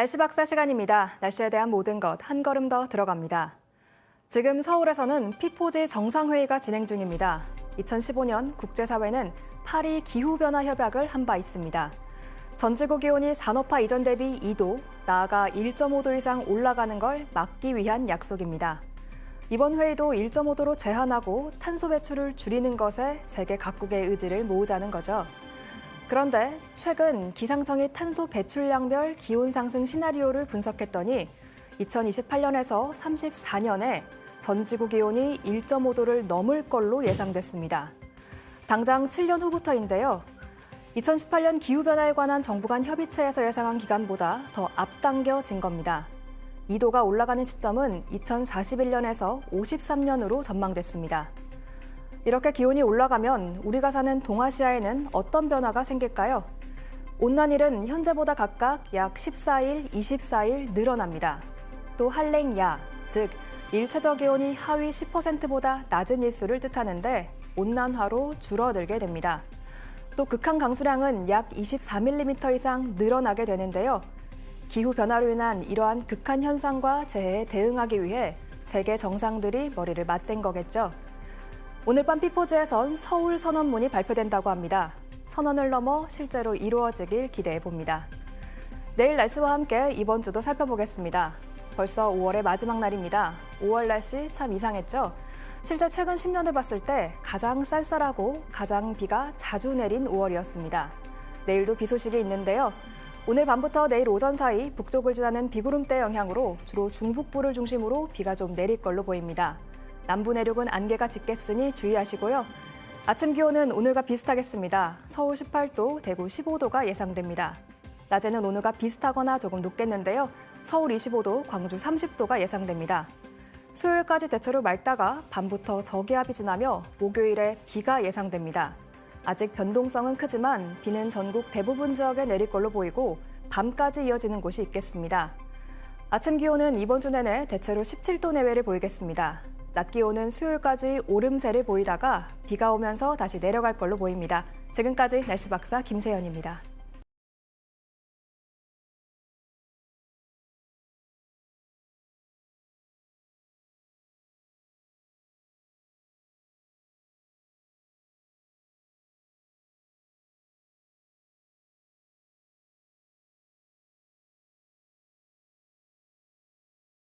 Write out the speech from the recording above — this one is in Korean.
날씨 박사 시간입니다. 날씨에 대한 모든 것 한 걸음 더 들어갑니다. 지금 서울에서는 피포지 정상회의가 진행 중입니다. 2015년 국제사회는 파리 기후변화 협약을 한 바 있습니다. 전 지구 기온이 산업화 이전 대비 2도, 나아가 1.5도 이상 올라가는 걸 막기 위한 약속입니다. 이번 회의도 1.5도로 제한하고 탄소 배출을 줄이는 것에 세계 각국의 의지를 모으자는 거죠. 그런데 최근 기상청이 탄소 배출량별 기온 상승 시나리오를 분석했더니 2028년에서 34년에 전 지구 기온이 1.5도를 넘을 걸로 예상됐습니다. 당장 7년 후부터인데요. 2018년 기후변화에 관한 정부 간 협의체에서 예상한 기간보다 더 앞당겨진 겁니다. 2도가 올라가는 시점은 2041년에서 53년으로 전망됐습니다. 이렇게 기온이 올라가면 우리가 사는 동아시아에는 어떤 변화가 생길까요? 온난일은 현재보다 각각 약 14일, 24일 늘어납니다. 또 한랭야, 즉 일체적 기온이 하위 10%보다 낮은 일수를 뜻하는데 온난화로 줄어들게 됩니다. 또 극한 강수량은 약 24mm 이상 늘어나게 되는데요. 기후 변화로 인한 이러한 극한 현상과 재해에 대응하기 위해 세계 정상들이 머리를 맞댄 거겠죠. 오늘 밤 피포즈에선 서울 선언문이 발표된다고 합니다. 선언을 넘어 실제로 이루어지길 기대해 봅니다. 내일 날씨와 함께 이번 주도 살펴보겠습니다. 벌써 5월의 마지막 날입니다. 5월 날씨 참 이상했죠? 실제 최근 10년을 봤을 때 가장 쌀쌀하고 가장 비가 자주 내린 5월이었습니다. 내일도 비 소식이 있는데요. 오늘 밤부터 내일 오전 사이 북쪽을 지나는 비구름대 영향으로 주로 중북부를 중심으로 비가 좀 내릴 걸로 보입니다. 남부 내륙은 안개가 짙겠으니 주의하시고요. 아침 기온은 오늘과 비슷하겠습니다. 서울 18도, 대구 15도가 예상됩니다. 낮에는 오늘과 비슷하거나 조금 높겠는데요. 서울 25도, 광주 30도가 예상됩니다. 수요일까지 대체로 맑다가 밤부터 저기압이 지나며 목요일에 비가 예상됩니다. 아직 변동성은 크지만 비는 전국 대부분 지역에 내릴 걸로 보이고 밤까지 이어지는 곳이 있겠습니다. 아침 기온은 이번 주 내내 대체로 17도 내외를 보이겠습니다. 낮 기온은 수요일까지 오름세를 보이다가 비가 오면서 다시 내려갈 걸로 보입니다. 지금까지 날씨 박사 김세연입니다.